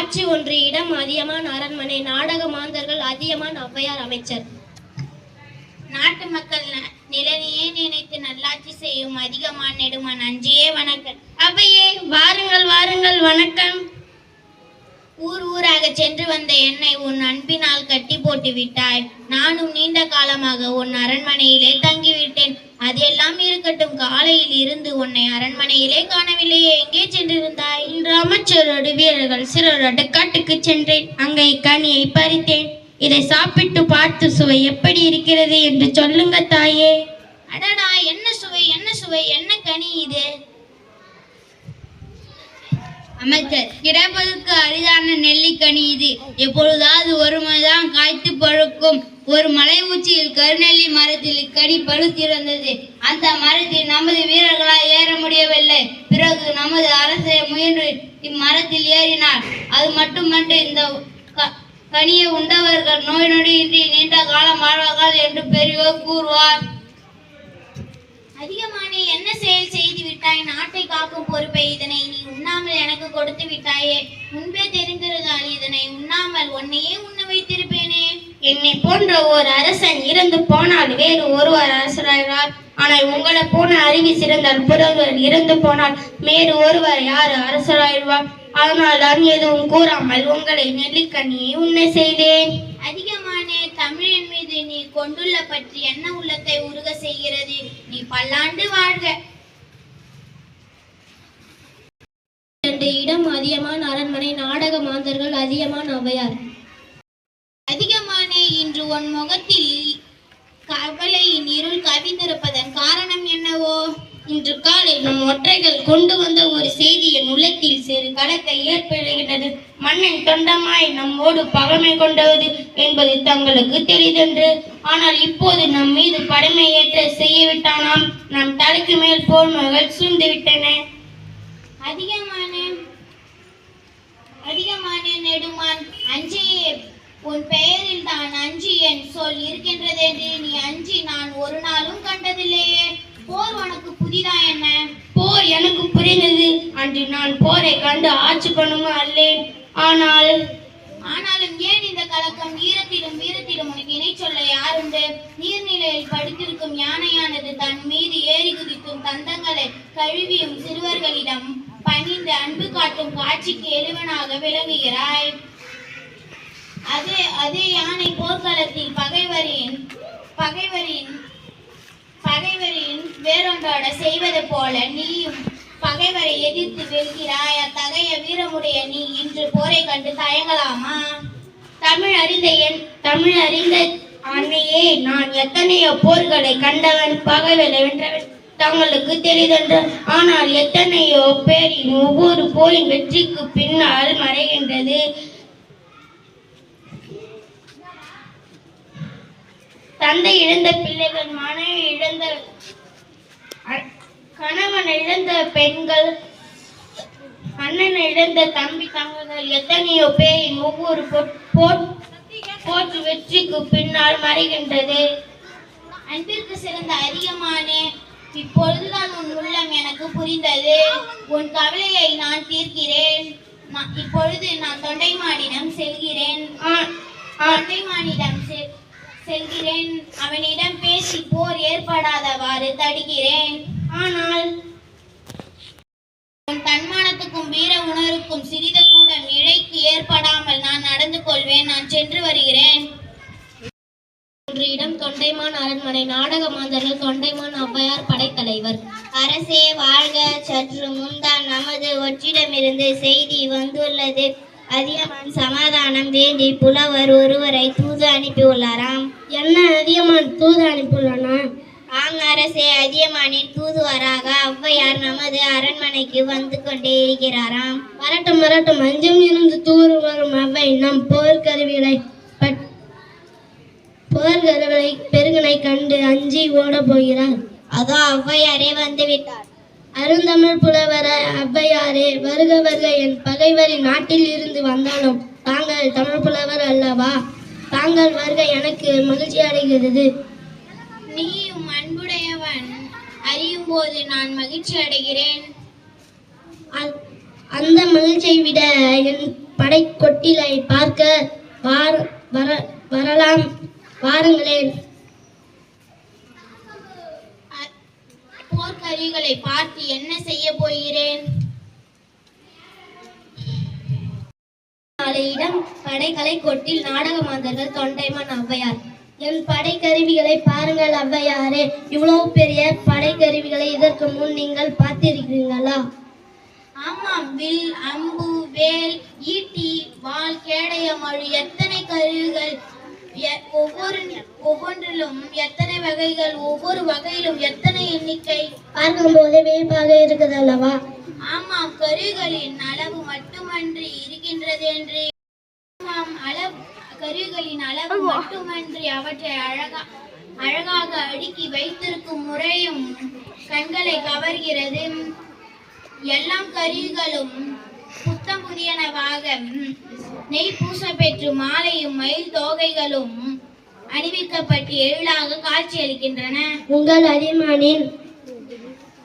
காட்சி ஒன்று இடம் அதியமான் அரண்மனை நாடக மாந்தர்கள் அதியமான் ஔவையார் அமைச்சர். நாட்டு மக்கள் ந- நிலனையே நினைத்து நல்லாட்சி செய்யும் அதிகமான் நெடுமான் அஞ்சியே வணக்கம். அவையே வாருங்கள் வாருங்கள் வணக்கம். ஊர் ஊராக சென்று வந்த என்னை உன் அன்பினால் கட்டி போட்டு விட்டாய். நானும் நீண்ட காலமாக உன் அரண்மனையிலே தங்கிவிட்டேன். அதெல்லாம் இருக்கட்டும். காலையில் இருந்து உன்னை அரண்மனையிலே காணவில்லையே. எங்கே சென்றிருந்தாய்? இன்று அமைச்சரோடு வீரர்கள் சிறரோடு காட்டுக்கு சென்றேன். அங்கே கனியை பறித்தேன். இதை சாப்பிட்டு பார்த்து சுவை எப்படி இருக்கிறது என்று சொல்லுங்க தாயே. அடடா என்ன சுவை என்ன சுவை என்ன கனி இது? அமைச்சர் கிடைப்பதற்கு அரிதான நெல்லிக்கனி இது. எப்பொழுதாவது ஒரு முறைதான் காய்த்து பழுக்கும். ஒரு மலை உச்சியில் கருநெல்லி மரத்தில் கனி பழுத்திருந்தது அந்த மரத்தில் நமது வீரர்களால் ஏற முடியவில்லை. பிறகு நமது அரசை முயன்று இம்மரத்தில் ஏறினார். அது மட்டுமன்று இந்த க- கனியை உண்டவர்கள் நோய் நொடியின்றி நீண்ட காலம் வாழ்வார்கள் என்று பெரியோர் கூறுவார். அதிகமானே என்ன செயல் செய்து விட்டாய்? நாட்டை காக்கும் பொறுப்பை இதனை நீ உண்ணாமல் எனக்கு கொடுத்து விட்டாயே. முன்பே தெரிந்திருந்தால் இதனை உண்ணாமல் உன்னையே உண்ண வைத்திருப்பேனே. என்னை போன்ற ஒரு அரசன் இறந்து போனால் வேறு ஒருவர் அரசராகிறார் ஆனால் உங்களை போன அறிவி சிறந்த புறவர் இறந்து போனால் வேறு ஒருவர் யார் அரசராயிடுவார்? அதனால் தான் எதுவும் கூறாமல் உங்களை நெல்லிக்கண்ணியை உன்னை செய்தேன். அதிகமானே தமிழின் மீது நீ கொண்டுள்ள பற்றி என்ன உள்ளத்தை உருக செய்கிறது? நீ பல்லாண்டு வாழ்க இரண்டு இடம் அதியமான் அரண்மனை நாடக மாந்தர்கள் அதியமான் ஔவையார் அதிகமானே இன்று உன் முகத்தில் கவலையின் இருள் கவிந்திருப்பதன் காரணம் என்னவோ இன்று காலை நம் ஒற்றைகள் கொண்டு வந்த ஒரு செய்தி என் உள்ளத்தில் சிறு கலத்தை ஏற்படுகின்றது. மன்னன் தொண்டமாய் நம்மோடு பகமை கொண்டது என்பது தங்களுக்கு தெரிதென்று ஆனால் இப்போது நம் மீது படைமை ஏற்ற செய்யவிட்டானாம். நம் தலைக்கு மேல் போர்மகள் மகள் சூழ்ந்துவிட்டன. அதிகமான அதிகமான நெடுமான் அஞ்சி உன் பெயரில் தான் அஞ்சி என் சொல் இருக்கின்றதென்று நீ அஞ்சி நான் ஒரு நாளும் கண்டதில்லையே. போர் உனக்கு புதிதா என்ன அன்று நான் போரை கண்டு ஆட்சி பண்ணுமா அல்லேன் ஆனால் ஆனாலும் ஏன் இந்த கலக்கம்? வீரத்திலும் வீரத்திலும் உனக்கு இணை சொல்ல யாருண்டு? நீர்நிலையில் படுத்திருக்கும் யானையானது தன் மீது ஏறி குதிக்கும் தந்தங்களை கழுவியும் சிறுவர்களிடம் பணிந்து அன்பு காட்டும் காட்சிக்கு எழுவனாக விளங்குகிறாய். அதே அதே யானை போர்க்களத்தில் பகைவரின் பகைவரின் பகைவரின் வேறொன்றோட செய்வது போல நீயும் பகைவரை எதிர்த்து வெல்கிறாய்? அத்தகைய வீரமுடைய நீ இன்று போரை கண்டு தயங்கலாமா? தமிழ் அறிந்த என் தமிழ் அறிந்த அன்னையே நான் எத்தனையோ போர்களை கண்டவன் பகைவரை வென்றவன் தங்களுக்கு தெரிதென்று ஆனால் எத்தனையோ பேரின் ஒவ்வொரு போரின் வெற்றிக்கு பின்னால் மறைகின்றது. தந்தை இழந்த பிள்ளைகள் மன இழந்த கணவன் இழந்த பெண்கள் அண்ணன் இழந்த தம்பி தங்கங்கள் எத்தனையோ பேரின் ஒவ்வொரு போற்று வெற்றிக்கு பின்னால் மறைகின்றது. அன்பிற்கு சிறந்த அதிகமானே இப்பொழுதுதான் உன் உள்ளம் எனக்கு புரிந்தது. உன் கவலையை நான் தீர்க்கிறேன். இப்பொழுது நான் தொண்டைமானிடம் செல்கிறேன். தொண்டைமானிடம் செல் செல்கிறேன். அவனிடம் பேசி போர் ஏற்படாதவாறு தடுக்கிறேன். ஆனால் உன் தன்மானத்துக்கும் வீர உணர்வுக்கும் சிறிது கூட இழைக்கு ஏற்படாமல் நான் நடந்து கொள்வேன். நான் சென்று வருகிறேன். இடம் தொண்டைமான் அரண்மனை. நாடக மாந்தர்கள் தொண்டைமான் ஔவையார் படைத்தலைவர். அரசே வாழ்க. சற்று முன்தான் நமது ஒற்றிடமிருந்து செய்தி வந்துள்ளது. அதியமான் சமாதானம் வேண்டி புலவர் ஒருவரை தூது அனுப்பியுள்ளாராம். என்ன அதிகமான் தூது அனுப்பியுள்ளனா? ஆம் அரசே அதியமானின் தூதுவராக ஔவையார் நமது அரண்மனைக்கு வந்து கொண்டே இருக்கிறாராம். வரட்டும் வரட்டும். அஞ்சம் இருந்து தூர் வரும் அவை நம் போர்க்கருவிகளை போர்க்கருவிகளை பெருகனை கண்டு அஞ்சி ஓடப் போகிறார். அதோ ஔவையாரே வந்து விட்டார் அருந்தமிழ் புலவர ஔவையாரே வருக வருக. என் பகைவரின் நாட்டில் இருந்து வந்தாலும் தாங்கள் தமிழ் புலவர் அல்லவா? தாங்கள் வருக எனக்கு மகிழ்ச்சி அடைகிறது. நீயும் அன்புடையவன். அறியும் போது நான் மகிழ்ச்சி அடைகிறேன். அ- அந்த மகிழ்ச்சியை விட என் படை கொட்டிலை பார்க்க வார வர வரலாம். வாருங்களேன் போர்க்கருவிகளை பார்த்து என்ன செய்ய போகிறேன்? நாளையிடம் படைக்கலை கொட்டில் நாடக மாந்தர்கள் தொண்டைமான் ஔவையார். என் படைக்கருவிகளை பாருங்கள் ஔவையாரே இவ்வளவு பெரிய படைக்கருவிகளை இதற்கு முன் நீங்கள் பார்த்திருக்கிறீங்களா ஆமாம் வில் அம்பு வேல் ஈட்டி வாள் கேடய மழு எத்தனை கருவிகள்? ஒவ்வொரு ஒவ்வொன்றிலும் எத்தனை வகைகள்? ஒவ்வொரு வகையிலும் எத்தனை எண்ணிக்கை? பார்க்கும்போது வியப்பாக இருக்குது அல்லவா ஆமாம் கருவிகளின் அளவு மட்டுமன்றி இருக்கின்றது என்று கருவிகளின் அளவு மட்டுமன்றி அவற்றை அழகா அழகாக அடுக்கி வைத்திருக்கும் முறையும் கண்களை கவர்கிறது. எல்லாம் கருவிகளும் புத்தம் புதியனவாக நெய் பூச பெற்று மாலையும் மயில் தோகைகளும் அணிவிக்கப்பட்டு எழிலாக காட்சியளிக்கின்றன உங்கள் அதிமானின்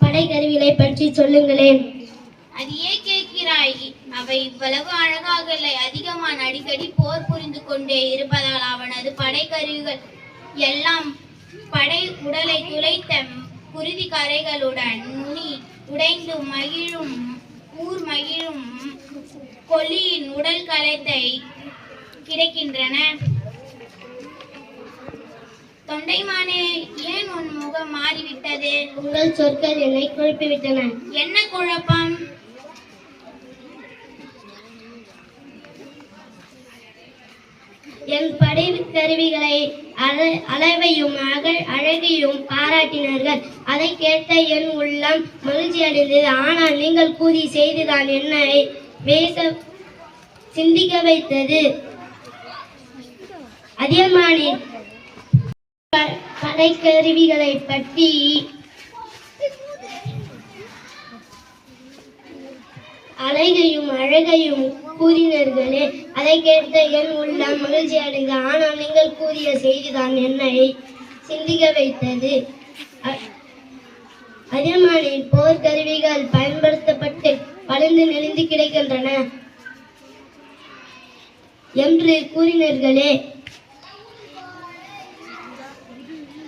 படைக்கருவிகளை பற்றி சொல்லுங்களேன். அது ஏன் கேட்கிறாய் அவை இவ்வளவு அழகாக இல்லை. அதிகமான அடிக்கடி போர் புரிந்து கொண்டே இருப்பதால் அவனது படைக்கருவிகள் எல்லாம் படை உடலை துளைத்த குருதி கரைகளுடன் நுனி உடைந்து மகிழும் ஊர் மகிழும் கொல்லியின் உடல் கலத்தை கிடைக்கின்றன. தொண்டைமானே ஏன் உன் முகம் மாறிவிட்டது? உங்கள் சொற்கள் என்னை குழப்பிவிட்டன. என்ன குழப்பம்? என் படை கருவிகளை அளவையும் அழகையும் பாராட்டினார்கள். அதை கேட்ட என் உள்ளம் மகிழ்ச்சி அடைந்தது. ஆனால் நீங்கள் கூறிய செய்துதான் என்னை பேச சிந்திக்க வைத்தது. அதியமானின் ப- படைக்கருவிகளை பற்றி அழகையும் அழகையும் கூறினர்களே. அதை கேட்ட என் உள்ளம் மகிழ்ச்சி அடைந்தது. ஆனால் நீங்கள் கூறிய செய்திதான் என்னை சிந்திக்க வைத்தது. அ- போர்க்கருவிகள் பயன்படுத்தப்பட்டு வளர்ந்து நெளிந்து கிடக்கின்றன என்று கூறினர்களே.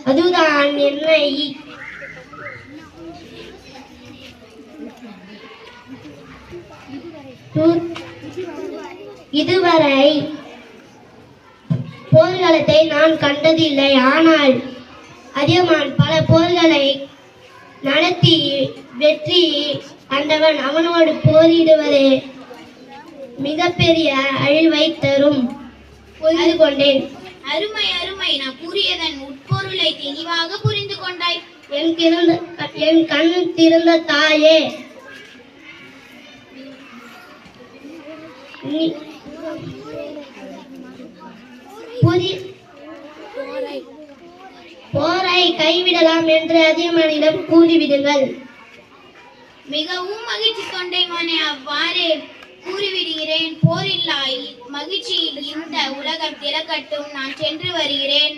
அதுதான் என்னை இதுவரை போர்க்களத்தை நான் கண்டதில்லை. ஆனால் அதியமான் பல போர்களை நடத்தி வெற்றி கண்டவன் அவனோடு போரிடுவதே மிகப்பெரிய அழிவை தரும். புரிந்து கொண்டேன். அருமை அருமை. நான் கூறியதன் உட்பொருளை தெளிவாக புரிந்து கொண்டாய். என் திறந்த என் கண் திறந்த தாயே போரை கைவிடலாம் என்று அதியமானிடம் கூறிவிடுங்கள் மிகவும் மகிழ்ச்சி தொண்டைமானே அவ்வாறே கூறிவிடுகிறேன். போரில்லாய் மகிழ்ச்சியில் இந்த உலகம் திறக்கட்டும் நான் சென்று வருகிறேன்.